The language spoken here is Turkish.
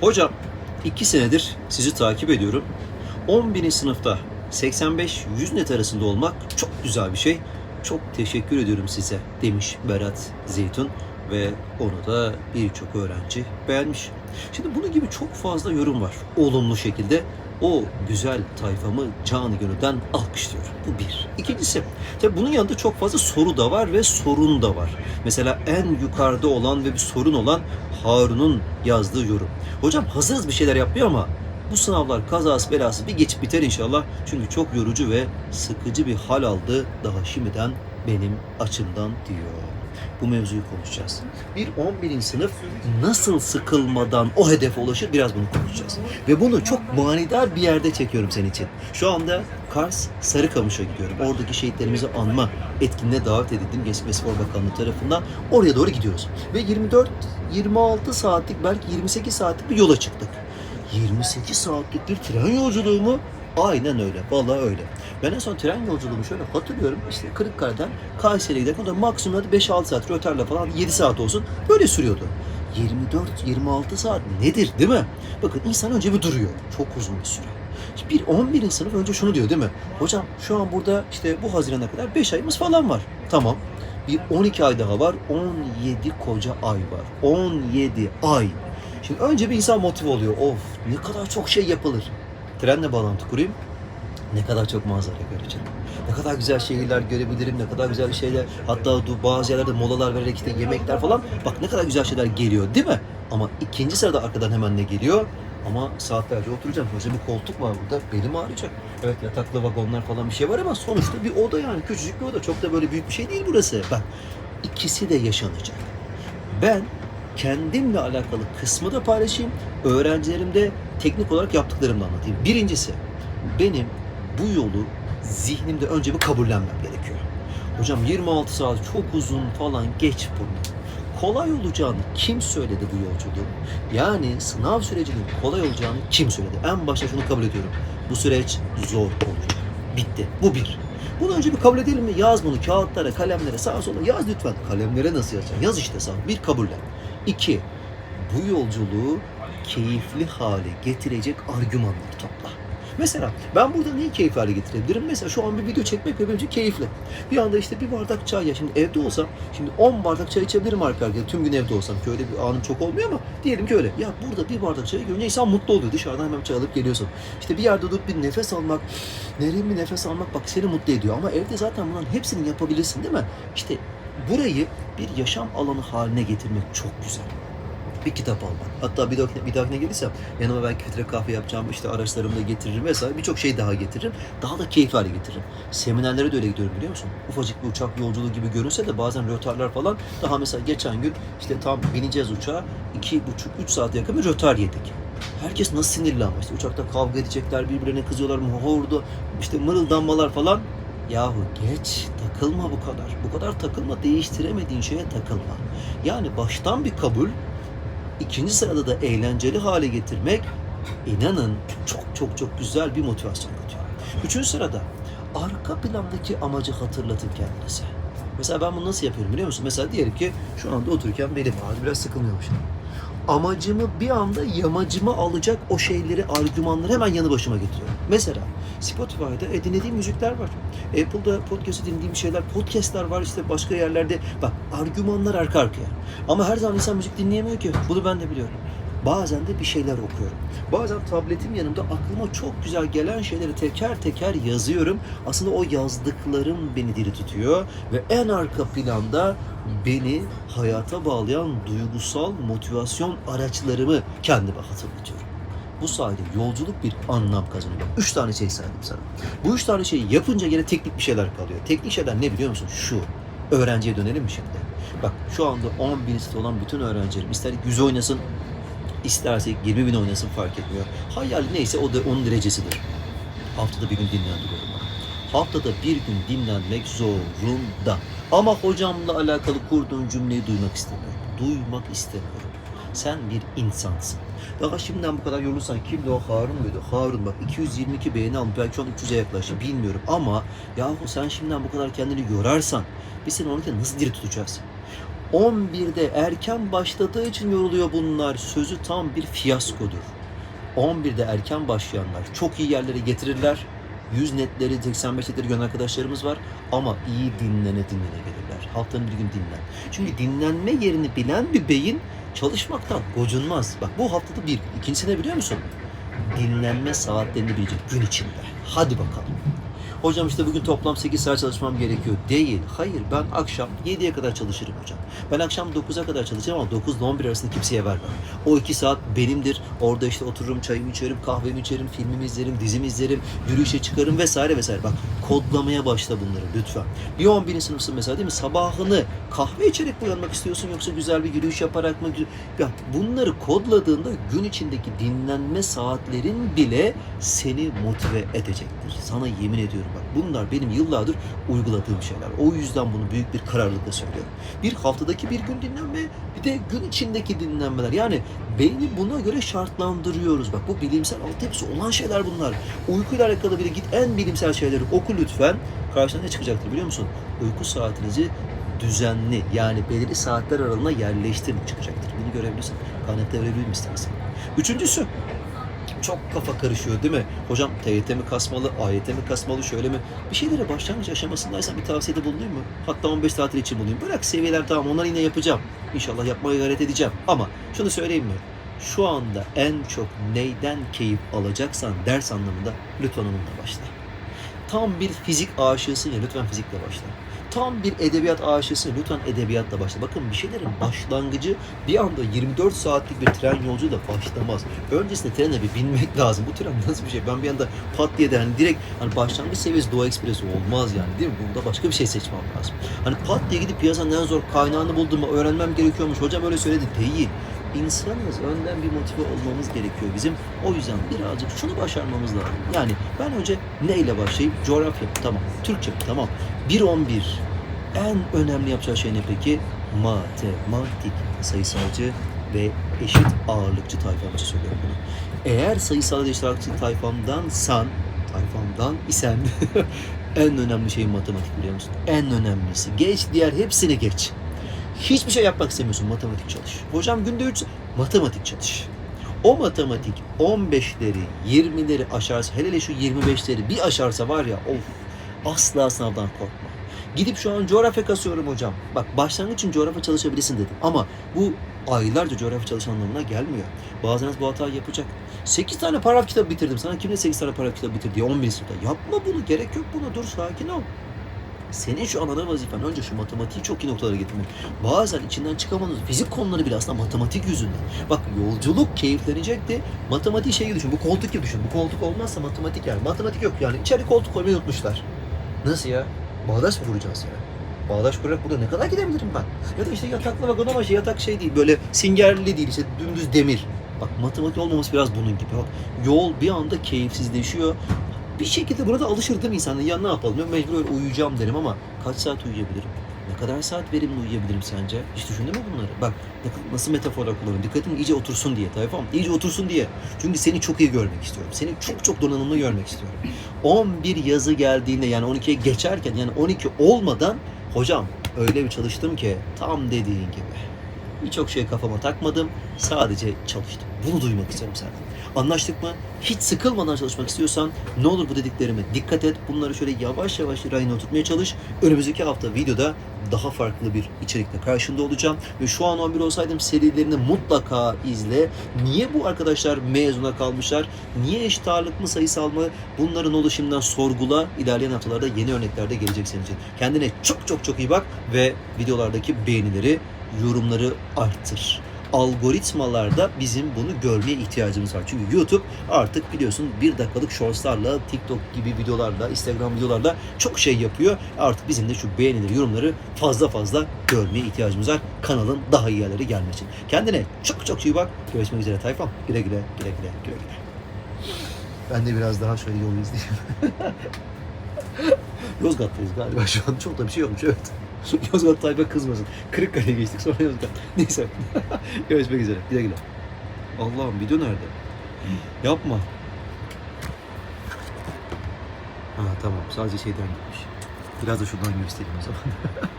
Hocam iki senedir sizi takip ediyorum. 11. sınıfta 85-100 net arasında olmak çok güzel bir şey. Çok teşekkür ediyorum size demiş Berat Zeytun ve onu da birçok öğrenci beğenmiş. Şimdi bunun gibi çok fazla yorum var. Olumlu şekilde o güzel tayfamı canı gönülden alkışlıyor. Bu bir. İkincisi, tabii bunun yanında çok fazla soru da var ve sorun da var. Mesela en yukarıda olan ve bir sorun olan Harun'un yazdığı yorum. Hocam hazırız bir şeyler yapmıyor ama bu sınavlar kazası belası bir geçip biter inşallah. Çünkü çok yorucu ve sıkıcı bir hal aldı daha şimdiden benim açımdan diyor. Bu mevzuyu konuşacağız. Bir 11. sınıf nasıl sıkılmadan o hedefe ulaşır biraz bunu konuşacağız. Ve bunu çok manidar bir yerde çekiyorum senin için. Şu anda Kars Sarıkamış'a gidiyorum. Oradaki şehitlerimizi anma etkinliğine davet edildim Gençlik ve Spor Bakanlığı tarafından. Oraya doğru gidiyoruz. Ve 24-26 saatlik belki 28 saatlik bir yola çıktık. 28 saatlik bir tren yolculuğu mu? Aynen öyle. Vallahi öyle. Ben en son tren yolculuğumu şöyle hatırlıyorum. İşte Kırıkkale'den Kayseri'ye giderken o da maksimum hadi 5-6 saat rötarla falan 7 saat olsun. Böyle sürüyordu. 24-26 saat nedir değil mi? Bakın insan önce bir duruyor. Çok uzun bir süre. Bir 11. sınıf önce şunu diyor değil mi? Hocam şu an burada işte bu Haziran'a kadar 5 ayımız falan var. Tamam. Bir 12 ay daha var. 17 koca ay var. 17 ay. Şimdi önce bir insan motive oluyor. Of ne kadar çok şey yapılır. Trenle bağlantı kurayım. Ne kadar çok manzara göreceğim. Ne kadar güzel şehirler görebilirim, ne kadar güzel şeyler. Hatta bazı yerlerde molalar vererek işte yemekler falan. Bak ne kadar güzel şeyler geliyor değil mi? Ama ikinci sırada arkadan hemen ne geliyor? Ama saatlerce oturacağım. Koca bir koltuk var burada. Belim ağrıyacak. Evet yataklı vagonlar falan bir şey var ama sonuçta bir oda yani. Küçücük bir oda. Çok da böyle büyük bir şey değil burası. Bak ikisi de yaşanacak. Ben kendimle alakalı kısmı da paylaşayım. Öğrencilerimde teknik olarak yaptıklarımı da anlatayım. Birincisi benim bu yolu zihnimde önce bir kabullenmem gerekiyor. Hocam 26 saat çok uzun falan geç bunu. Kolay olacağını kim söyledi bu yolculuğun? Yani sınav sürecinin kolay olacağını kim söyledi? En başta şunu kabul ediyorum. Bu süreç zor olacak. Bitti. Bu bir. Bunu önce bir kabul edelim mi? Yaz bunu kağıtlara, kalemlere, sağa sola yaz lütfen. Kalemlere nasıl yazacaksın? Yaz işte sağ. Bir kabullen. İki, bu yolculuğu keyifli hale getirecek argümanlar. Mesela ben burada neyi keyifli hale getirebilirim? Mesela şu an bir video çekmek benim için keyifli. Bir anda işte bir bardak çay ya şimdi evde olsam şimdi 10 bardak çay içebilirim arka arkaya tüm gün evde olsam ki öyle bir anım çok olmuyor ama diyelim ki öyle. Ya burada bir bardak çay görünce insan mutlu oluyor. Dışarıdan hemen çay alıp geliyorsun. İşte bir yerde durup bir nefes almak, derin bir nefes almak bak seni mutlu ediyor. Ama evde zaten bunların hepsini yapabilirsin değil mi? İşte burayı bir yaşam alanı haline getirmek çok güzel bir kitap almak. Hatta bir dahakine, bir dahakine gelirsem yanıma belki filtre kahve yapacağım işte araçlarımı da getiririm vesaire birçok şey daha getiririm. Daha da keyifli hale getiririm. Seminerlere de öyle gidiyorum biliyor musun? Ufacık bir uçak yolculuğu gibi görünse de bazen rötarlar falan daha mesela geçen gün işte tam bineceğiz uçağa iki buçuk üç saat yakın bir rötar yedik. Herkes nasıl sinirli ama işte uçakta kavga edecekler birbirine kızıyorlar hordu işte mırıldanmalar falan. Yahu geç takılma bu kadar. Bu kadar takılma değiştiremediğin şeye takılma. Yani baştan bir kabul İkinci sırada da eğlenceli hale getirmek inanın çok çok çok güzel bir motivasyon katıyor. Üçüncü sırada arka plandaki amacı hatırlatın kendinize. Mesela ben bunu nasıl yapıyorum biliyor musun? Mesela diyelim ki şu anda otururken benim ağrı biraz sıkılmıyormuşum. Amacımı bir anda yamacıma alacak o şeyleri, argümanları hemen yanı başıma getiriyorum. Mesela Spotify'da e, dinlediğim müzikler var. Apple'da podcast'ı dinlediğim şeyler, podcast'lar var işte başka yerlerde. Bak argümanlar arka arkaya. Ama her zaman insan müzik dinleyemiyor ki. Bunu ben de biliyorum. Bazen de bir şeyler okuyorum. Bazen tabletim yanımda aklıma çok güzel gelen şeyleri teker teker yazıyorum. Aslında o yazdıklarım beni diri tutuyor ve en arka planda beni hayata bağlayan duygusal motivasyon araçlarımı kendime hatırlatıyorum. Bu sayede yolculuk bir anlam kazanıyor. Üç tane şey saydım sana. Bu üç tane şeyi yapınca gene teknik bir şeyler kalıyor. Teknik şeyler ne biliyor musun? Şu. Öğrenciye dönelim mi şimdi? Bak şu anda 10 bin site olan bütün öğrencilerim ister 100 oynasın, isterse 20 bin oynasın fark etmiyor. Hayali neyse o da onun derecesidir. Haftada bir gün dinlendiriyorum ben. Haftada bir gün dinlenmek zorunda. Ama hocamla alakalı kurduğun cümleyi duymak istemiyorum. Duymak istemiyorum. Sen bir insansın. Daha şimdiden bu kadar yorulursan kimdi o Harun muydu? Harun bak 222 beğeni almış. Belki şu an 300'e yaklaştı bilmiyorum ama yahu sen şimdiden bu kadar kendini yorarsan biz seni onunla nasıl diri tutacağız? 11'de erken başladığı için yoruluyor bunlar. Sözü tam bir fiyaskodur. 11'de erken başlayanlar çok iyi yerlere getirirler. 100 netleri, 85 netleri gören arkadaşlarımız var. Ama iyi dinlene dinlene gelirler. Haftanın bir gün dinlen. Çünkü dinlenme yerini bilen bir beyin çalışmaktan gocunmaz. Bak bu haftada bir. İkincisi ne biliyor musun? Dinlenme saatlerini bilecek gün içinde. Hadi bakalım. Hocam işte bugün toplam 8 saat çalışmam gerekiyor. Değil. Hayır ben akşam 7'ye kadar çalışırım hocam. Ben akşam 9'a kadar çalışırım ama 9 ile 11 arasında kimseye vermem. O 2 saat benimdir. Orada işte otururum, çayımı içerim, kahvemi içerim, filmimi izlerim, dizimi izlerim, yürüyüşe çıkarım vesaire vesaire. Bak kodlamaya başla bunları lütfen. Bir 11. sınıfsın mesela değil mi? Sabahını kahve içerek uyanmak istiyorsun yoksa güzel bir yürüyüş yaparak mı? Ya bunları kodladığında gün içindeki dinlenme saatlerin bile seni motive edecektir. Sana yemin ediyorum bak bunlar benim yıllardır uyguladığım şeyler. O yüzden bunu büyük bir kararlılıkla söylüyorum. Bir haftadaki bir gün dinlenme bir de gün içindeki dinlenmeler. Yani beyni buna göre şartlandırıyoruz. Bak bu bilimsel altyapısı olan şeyler bunlar. Uykuyla alakalı bile git en bilimsel şeyleri oku lütfen. Karşına ne çıkacaktır biliyor musun? Uyku saatinizi düzenli yani belirli saatler aralığına yerleştirin çıkacaktır. Bunu görebilirsin. Kaynakta verebilirim istersen. Üçüncüsü çok kafa karışıyor değil mi? Hocam TYT mi kasmalı, AYT mi kasmalı, şöyle mi? Bir şeylere başlangıç aşamasındaysan bir tavsiyede bulunayım mı? Hatta 15 tatil için bulunayım. Bırak seviyeler tamam onları yine yapacağım. İnşallah yapmaya gayret edeceğim. Ama şunu söyleyeyim mi? Şu anda en çok neyden keyif alacaksan ders anlamında lütfen onunla başla. Tam bir fizik aşığısın ya lütfen fizikle başla. Tam bir edebiyat aşığısın lütfen edebiyatla başla. Bakın bir şeylerin başlangıcı bir anda 24 saatlik bir tren yolculuğuyla başlamaz. Öncesinde trene bir binmek lazım. Bu tren nasıl bir şey? Ben bir anda pat diye de hani direkt hani başlangıç seviyesi Doğu Ekspresi olmaz yani değil mi? Burada başka bir şey seçmem lazım. Hani pat diye gidip piyasanın en zor kaynağını buldum öğrenmem gerekiyormuş. Hocam öyle söyledi. Değil insanız. Önden bir motive olmamız gerekiyor bizim. O yüzden birazcık şunu başarmamız lazım. Yani ben önce neyle başlayayım? Coğrafya? Tamam. Türkçe? Tamam. 1-11. En önemli yapacağı şey ne peki? Matematik. Sayısalcı ve eşit ağırlıkçı tayfam için söylüyorum bunu. Eğer sayısal eşit ağırlıkçı tayfamdansan, tayfamdan isen en önemli şey matematik biliyor musun? En önemlisi. Geç diğer hepsini geç. Hiçbir şey yapmak istemiyorsun. Matematik çalış. Hocam günde 3 matematik çalış. O matematik 15'leri, 20'leri aşarsa, hele hele şu 25'leri bir aşarsa var ya of asla sınavdan korkma. Gidip şu an coğrafya kasıyorum hocam. Bak başlangıç için coğrafya çalışabilirsin dedim. Ama bu aylarca coğrafya çalışan anlamına gelmiyor. Bazen bu hatayı yapacak. 8 tane paragraf kitabı bitirdim. Sana kimle 8 tane paragraf kitabı bitir diye 11 sınıfta. Yapma bunu. Gerek yok buna. Dur sakin ol. Senin şu an ana vazifen önce şu matematiği çok iyi noktalara getirmek. Bazen içinden çıkamadığınız fizik konuları bile aslında matematik yüzünden. Bak yolculuk keyiflenecekti. Matematiği şey gibi düşün. Bu koltuk gibi düşün. Bu koltuk olmazsa matematik yani. Matematik yok yani. İçeri koltuk koymayı unutmuşlar. Nasıl ya? Bağdaş mı kuracağız ya? Bağdaş kurarak burada ne kadar gidebilirim ben? Ya da işte yataklı vagon ama şey yatak şey değil. Böyle singerli değil. işte dümdüz demir. Bak matematik olmaması biraz bunun gibi. Bak yol bir anda keyifsizleşiyor. Bir şekilde burada alışır değil mi insan? Ya ne yapalım? Ya mecbur uyuyacağım derim ama kaç saat uyuyabilirim? Ne kadar saat verimli uyuyabilirim sence? Hiç düşündün mü bunları? Bak nasıl metaforlar kullanıyorum. Dikkatin iyice otursun diye. Mı? İyice otursun diye. Çünkü seni çok iyi görmek istiyorum. Seni çok çok donanımlı görmek istiyorum. 11 yazı geldiğinde yani 12'ye geçerken yani 12 olmadan hocam öyle bir çalıştım ki tam dediğin gibi. Birçok şey kafama takmadım. Sadece çalıştım. Bunu duymak istiyorum senden. Anlaştık mı? Hiç sıkılmadan çalışmak istiyorsan ne olur bu dediklerime dikkat et. Bunları şöyle yavaş yavaş rayına oturtmaya çalış. Önümüzdeki hafta videoda daha farklı bir içerikle karşında olacağım. Ve şu an 11 olsaydım serilerini mutlaka izle. Niye bu arkadaşlar mezuna kalmışlar? Niye eşit ağırlık mı sayısal mı? Bunların oluşumdan sorgula. İlerleyen haftalarda yeni örneklerde gelecek senin için. Kendine çok çok çok iyi bak ve videolardaki beğenileri, yorumları arttır algoritmalarda bizim bunu görmeye ihtiyacımız var. Çünkü YouTube artık biliyorsun bir dakikalık shortslarla, TikTok gibi videolarla, Instagram videolarla çok şey yapıyor. Artık bizim de şu beğenileri, yorumları fazla fazla görmeye ihtiyacımız var. Kanalın daha iyi yerlere gelmesi için. Kendine çok çok iyi bak. Görüşmek üzere tayfam. Güle güle, güle güle, güle güle. Ben de biraz daha şöyle yolu izleyeyim. Yozgat'tayız galiba şu an. Çok da bir şey olmuş evet. Yozgat tayfa kızmasın. Kırıkkale'ye geçtik sonra Yozgat. Neyse. Görüşmek üzere. Güle güle. Allah'ım video nerede? Yapma. Ha tamam. Sadece şeyden gitmiş. Biraz da şuradan göstereyim o zaman.